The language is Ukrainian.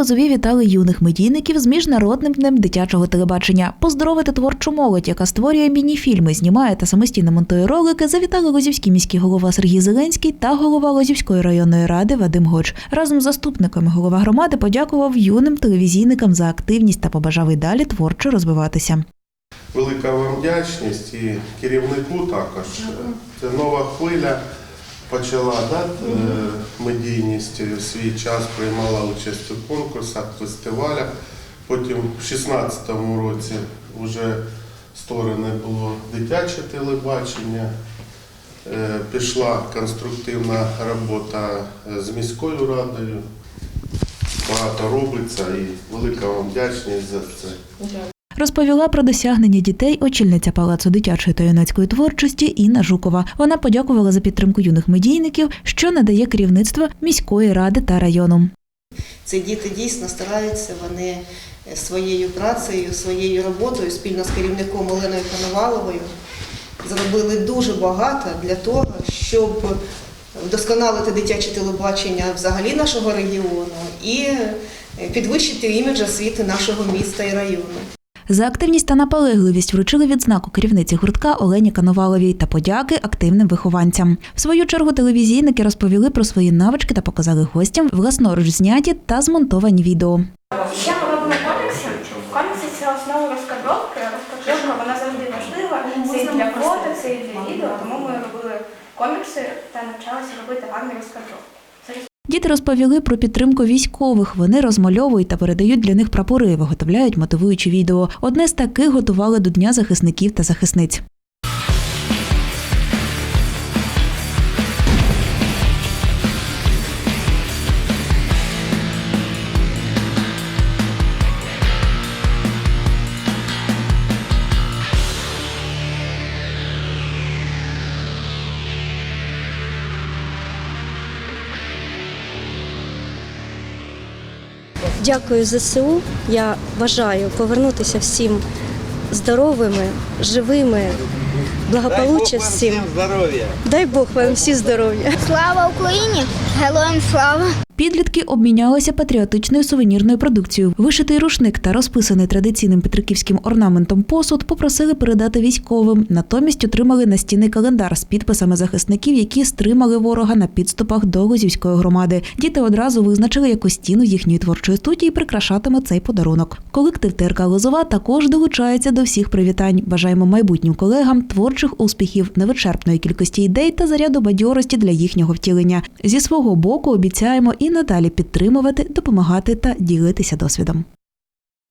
Лозові вітали юних медійників з міжнародним днем дитячого телебачення. Поздоровити творчу молодь, яка створює міні-фільми, знімає та самостійно монтує ролики. Завітали Лозівський міський голова Сергій Зеленський та голова Лозівської районної ради Вадим Гоч. Разом з заступниками голова громади подякував юним телевізійникам за активність та побажав і далі творчо розвиватися. Велика вам вдячність і керівнику також. Це нова хвиля почала да, е, медійність свій час приймала участь у конкурсах, фестивалях. Потім в 2016 році вже створене було дитяче телебачення. Е, Пішла конструктивна робота е, з міською радою. Багато робиться і велика вам вдячність за це. Розповіла про досягнення дітей очільниця палацу дитячої та юнацької творчості Інна Жукова. Вона подякувала за підтримку юних медійників, що надає керівництво міської ради та району. Ці діти дійсно стараються, вони своєю працею, своєю роботою спільно з керівником Оленою Коноваловою зробили дуже багато для того, щоб вдосконалити дитяче телебачення взагалі нашого регіону і підвищити імідж освіти нашого міста і району. За активність та наполегливість вручили відзнаку керівниці гуртка Олені Кановаловій та подяки активним вихованцям. В свою чергу телевізійники розповіли про свої навички та показали гостям власноруч зняті та змонтовані відео. Ще ми робимо комікси. Комікси це основа розкадровки. Розкадровка вона завжди важлива. Це і для фото, це і для відео. Тому ми робили комікси та навчалися робити гарні розкадровки. Діти розповіли про підтримку військових. Вони розмальовують та передають для них прапори, виготовляють мотивуючі відео. Одне з таких готували до Дня захисників та захисниць. Дякую ЗСУ. Я бажаю повернутися всім здоровими, живими, благополуччя всім. здоров'я. Дай Бог вам всі здоров'я. Слава Україні! Героям слава! Підлітки обмінялися патріотичною сувенірною продукцією. Вишитий рушник та розписаний традиційним петриківським орнаментом посуд попросили передати військовим. Натомість отримали настінний календар з підписами захисників, які стримали ворога на підступах до Лозівської громади. Діти одразу визначили, яку стіну їхньої творчої студії прикрашатиме цей подарунок. Колектив ТРК Лозова також долучається до всіх привітань. Бажаємо майбутнім колегам творчих успіхів, невичерпної кількості ідей та заряду бадьорості для їхнього втілення. Зі свого боку обіцяємо надалі підтримувати, допомагати та ділитися досвідом.